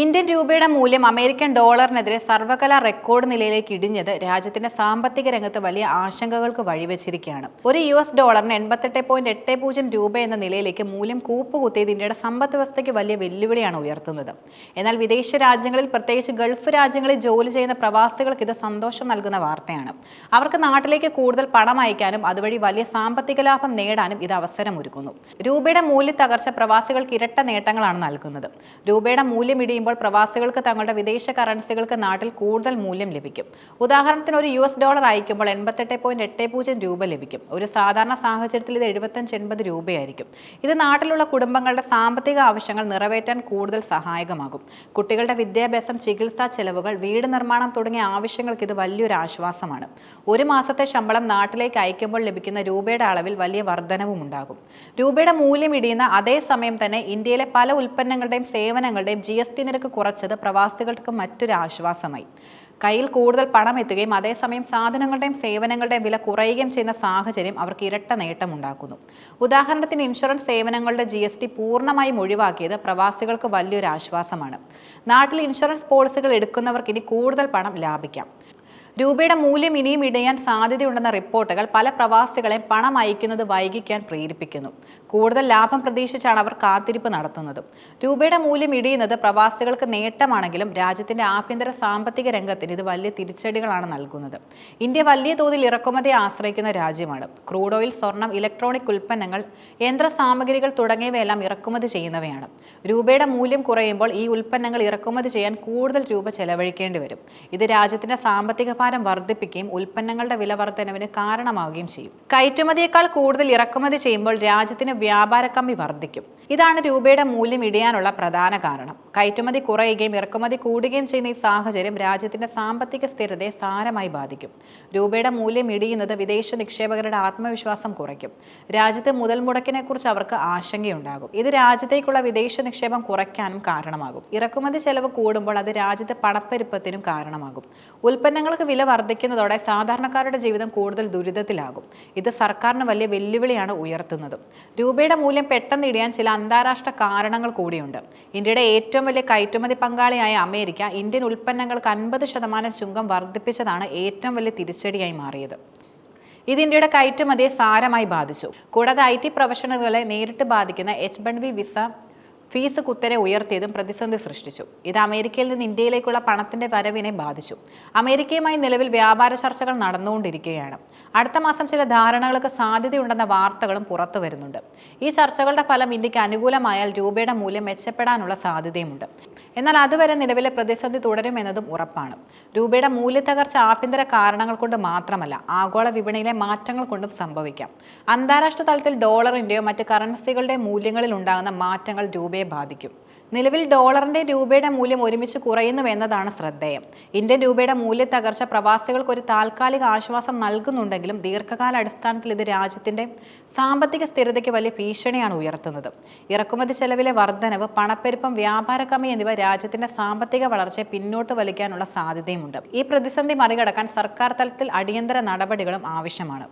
Indian രൂപയുടെ മൂല്യം American ഡോളറിനെതിരെ സർവകലാ record നിലയിലേക്ക് ഇടിഞ്ഞത് രാജ്യത്തിന്റെ സാമ്പത്തിക രംഗത്ത് വലിയ ആശങ്കകൾക്ക് വഴിവെച്ചിരിക്കുകയാണ്. ഒരു യു എസ് ഡോളറിന് എൺപത്തെട്ട് പോയിന്റ് എട്ട് പൂജ്യം രൂപ എന്ന നിലയിലേക്ക് മൂല്യം കൂപ്പുകുത്തിയത് ഇന്ത്യയുടെ സമ്പദ് വ്യവസ്ഥയ്ക്ക് വലിയ വെല്ലുവിളിയാണ് ഉയർത്തുന്നത്. എന്നാൽ വിദേശ രാജ്യങ്ങളിൽ പ്രത്യേകിച്ച് ഗൾഫ് രാജ്യങ്ങളിൽ ജോലി ചെയ്യുന്ന പ്രവാസികൾക്ക് ഇത് സന്തോഷം നൽകുന്ന വാർത്തയാണ്. അവർക്ക് നാട്ടിലേക്ക് കൂടുതൽ പണം അയക്കാനും അതുവഴി വലിയ സാമ്പത്തിക ലാഭം നേടാനും ഇത് അവസരമൊരുക്കുന്നു. രൂപയുടെ മൂല്യ തകർച്ച പ്രവാസികൾക്ക് ഇരട്ട നേട്ടങ്ങളാണ് നൽകുന്നത്. രൂപയുടെ മൂല്യം ഇടിയുമ്പോൾ പ്രവാസികൾക്ക് തങ്ങളുടെ വിദേശ കറൻസികൾക്ക് നാട്ടിൽ കൂടുതൽ മൂല്യം ലഭിക്കും. ഉദാഹരണത്തിന് ഒരു യു എസ് ഡോളർ അയക്കുമ്പോൾ എൺപത്തെട്ട് പോയിന്റ് എട്ട് പൂജ്യം രൂപ ലഭിക്കും. ഒരു സാധാരണ സാഹചര്യത്തിൽ ഇത് എഴുപത്തഞ്ച് എൺപത് രൂപയായിരിക്കും. ഇത് നാട്ടിലുള്ള കുടുംബങ്ങളുടെ സാമ്പത്തിക ആവശ്യങ്ങൾ നിറവേറ്റാൻ കൂടുതൽ സഹായകമാകും. കുട്ടികളുടെ വിദ്യാഭ്യാസം ചികിത്സാ ചെലവുകൾ വീട് നിർമ്മാണം തുടങ്ങിയ ആവശ്യങ്ങൾക്ക് ഇത് വലിയൊരു ആശ്വാസമാണ്. ഒരു മാസത്തെ ശമ്പളം നാട്ടിലേക്ക് അയക്കുമ്പോൾ ലഭിക്കുന്ന രൂപയുടെ അളവിൽ വലിയ വർധനവും ഉണ്ടാകും. രൂപയുടെ മൂല്യം ഇടിയുന്ന അതേസമയം തന്നെ ഇന്ത്യയിലെ പല ഉൽപ്പന്നങ്ങളുടെയും സേവനങ്ങളുടെയും ജി എസ് ടി നിരക്ക് കുറച്ചത് പ്രവാസികൾക്ക് മറ്റൊരു ആശ്വാസമായി. കയ്യിൽ കൂടുതൽ പണം എത്തുകയും അതേസമയം സാധനങ്ങളുടെയും സേവനങ്ങളുടെയും വില കുറയുകയും ചെയ്യുന്ന സാഹചര്യം അവർക്ക് ഇരട്ട നേട്ടം ഉണ്ടാക്കുന്നു. ഉദാഹരണത്തിന് ഇൻഷുറൻസ് സേവനങ്ങളുടെ ജി എസ് ടി പൂർണമായും ഒഴിവാക്കിയത് പ്രവാസികൾക്ക് വലിയൊരു ആശ്വാസമാണ്. നാട്ടിൽ ഇൻഷുറൻസ് പോളിസികൾ എടുക്കുന്നവർക്ക് ഇനി കൂടുതൽ പണം ലാഭിക്കാം. രൂപയുടെ മൂല്യം ഇനിയും ഇടയാൻ സാധ്യതയുണ്ടെന്ന റിപ്പോർട്ടുകൾ പല പ്രവാസികളെ പണം അയക്കുന്നത് വൈകിക്കാൻ പ്രേരിപ്പിക്കുന്നു. കൂടുതൽ ലാഭം പ്രതീക്ഷിച്ചാണ് അവർ കാത്തിരിപ്പ് നടത്തുന്നത്. രൂപയുടെ മൂല്യം ഇടിയുന്നത് പ്രവാസികൾക്ക് നേട്ടമാണെങ്കിലും രാജ്യത്തിന്റെ ആഭ്യന്തര സാമ്പത്തിക രംഗത്തിന് ഇത് വലിയ തിരിച്ചടികളാണ് നൽകുന്നത്. ഇന്ത്യ വലിയ തോതിൽ ഇറക്കുമതി ആശ്രയിക്കുന്ന രാജ്യമാണ്. ക്രൂഡ് ഓയിൽ സ്വർണം ഇലക്ട്രോണിക് ഉൽപ്പന്നങ്ങൾ യന്ത്ര സാമഗ്രികൾ തുടങ്ങിയവയെല്ലാം ഇറക്കുമതി ചെയ്യുന്നവയാണ്. രൂപയുടെ മൂല്യം കുറയുമ്പോൾ ഈ ഉൽപ്പന്നങ്ങൾ ഇറക്കുമതി ചെയ്യാൻ കൂടുതൽ രൂപ ചെലവഴിക്കേണ്ടി വരും. ഇത് രാജ്യത്തിന്റെ സാമ്പത്തിക ഭാരം വർദ്ധിപ്പിക്കുകയും ഉൽപ്പന്നങ്ങളുടെ വില വർധനവിന് കാരണമാവുകയും ചെയ്യും. കയറ്റുമതിയേക്കാൾ കൂടുതൽ ഇറക്കുമതി ചെയ്യുമ്പോൾ രാജ്യത്തിന് വ്യാപാര കമ്മി വർദ്ധിക്കും. ഇതാണ് രൂപയുടെ മൂല്യം ഇടിയാനുള്ള പ്രധാന കാരണം. കയറ്റുമതി കുറയുകയും ഇറക്കുമതി കൂടുകയും ചെയ്യുന്ന ഈ സാഹചര്യം രാജ്യത്തിന്റെ സാമ്പത്തിക സ്ഥിരതയെ സാരമായി ബാധിക്കും. രൂപയുടെ മൂല്യം ഇടിയുന്നത് വിദേശ നിക്ഷേപകരുടെ ആത്മവിശ്വാസം കുറയ്ക്കും. രാജ്യത്തെ മുതൽ മുടക്കിനെ കുറിച്ച് അവർക്ക് ആശങ്കയുണ്ടാകും. ഇത് രാജ്യത്തേക്കുള്ള വിദേശ നിക്ഷേപം കുറയ്ക്കാനും കാരണമാകും. ഇറക്കുമതി ചെലവ് കൂടുമ്പോൾ അത് രാജ്യത്തെ പണപ്പെരുപ്പത്തിനും കാരണമാകും. ഉൽപ്പന്നങ്ങൾക്ക് വില വർദ്ധിക്കുന്നതോടെ സാധാരണക്കാരുടെ ജീവിതം കൂടുതൽ ദുരിതത്തിലാകും. ഇത് സർക്കാരിന് വലിയ വെല്ലുവിളിയാണ് ഉയർത്തുന്നത്. രൂപയുടെ മൂല്യം പെട്ടെന്ന് ഇടിയാൻ ചില അന്താരാഷ്ട്ര കാരണങ്ങൾ കൂടിയുണ്ട്. ഇന്ത്യയുടെ ഏറ്റവും വലിയ കയറ്റുമതി പങ്കാളിയായ അമേരിക്ക ഇന്ത്യൻ ഉൽപ്പന്നങ്ങൾക്ക് അൻപത് ശതമാനം ചുങ്കം വർദ്ധിപ്പിച്ചതാണ് ഏറ്റവും വലിയ തിരിച്ചടിയായി മാറിയത്. ഇത് ഇന്ത്യയുടെ കയറ്റുമതിയെ സാരമായി ബാധിച്ചു. കൂടാതെ ഐ ടി പ്രൊഫഷണലുകളെ നേരിട്ട് ബാധിക്കുന്ന H one B visa fees കുത്തനെ ഉയർത്തിയതും പ്രതിസന്ധി സൃഷ്ടിച്ചു. ഇത് അമേരിക്കയിൽ നിന്ന് ഇന്ത്യയിലേക്കുള്ള പണത്തിന്റെ വരവിനെ ബാധിച്ചു. അമേരിക്കയുമായി നിലവിൽ വ്യാപാര ചർച്ചകൾ നടന്നുകൊണ്ടിരിക്കുകയാണ്. അടുത്ത മാസം ചില ധാരണകൾക്ക് സാധ്യതയുണ്ടെന്ന വാർത്തകളും പുറത്തു വരുന്നുണ്ട്. ഈ ചർച്ചകളുടെ ഫലം ഇന്ത്യയ്ക്ക് അനുകൂലമായാൽ രൂപയുടെ മൂല്യം മെച്ചപ്പെടാനുള്ള സാധ്യതയുമുണ്ട്. എന്നാൽ അതുവരെ നിലവിലെ പ്രതിസന്ധി തുടരുമെന്നതും ഉറപ്പാണ്. രൂപയുടെ മൂല്യത്തകർച്ച ആഭ്യന്തര കാരണങ്ങൾ കൊണ്ട് മാത്രമല്ല ആഗോള വിപണിയിലെ മാറ്റങ്ങൾ കൊണ്ടും സംഭവിക്കാം. അന്താരാഷ്ട്ര തലത്തിൽ ഡോളറിന്റെയോ മറ്റ് കറൻസികളുടെ മൂല്യങ്ങളിൽ ഉണ്ടാകുന്ന മാറ്റങ്ങൾ രൂപയെ ബാധിക്കും. നിലവിൽ ഡോളറിന്റെ രൂപയുടെ മൂല്യം ഒരുമിച്ച് കുറയുന്നു എന്നതാണ് ശ്രദ്ധേയം. ഇന്ത്യൻ രൂപയുടെ മൂല്യ തകർച്ച പ്രവാസികൾക്ക് ഒരു താൽക്കാലിക ആശ്വാസം നൽകുന്നുണ്ടെങ്കിലും ദീർഘകാല അടിസ്ഥാനത്തിൽ ഇത് രാജ്യത്തിന്റെ സാമ്പത്തിക സ്ഥിരതയ്ക്ക് വലിയ ഭീഷണിയാണ് ഉയർത്തുന്നത്. ഇറക്കുമതി ചെലവിലെ വർധനവ് പണപ്പെരുപ്പം വ്യാപാര കമ്മി എന്നിവ രാജ്യത്തിന്റെ സാമ്പത്തിക വളർച്ചയെ പിന്നോട്ട് വലിക്കാനുള്ള സാധ്യതയുമുണ്ട്. ഈ പ്രതിസന്ധി മറികടക്കാൻ സർക്കാർ തലത്തിൽ അടിയന്തര നടപടികളും ആവശ്യമാണ്.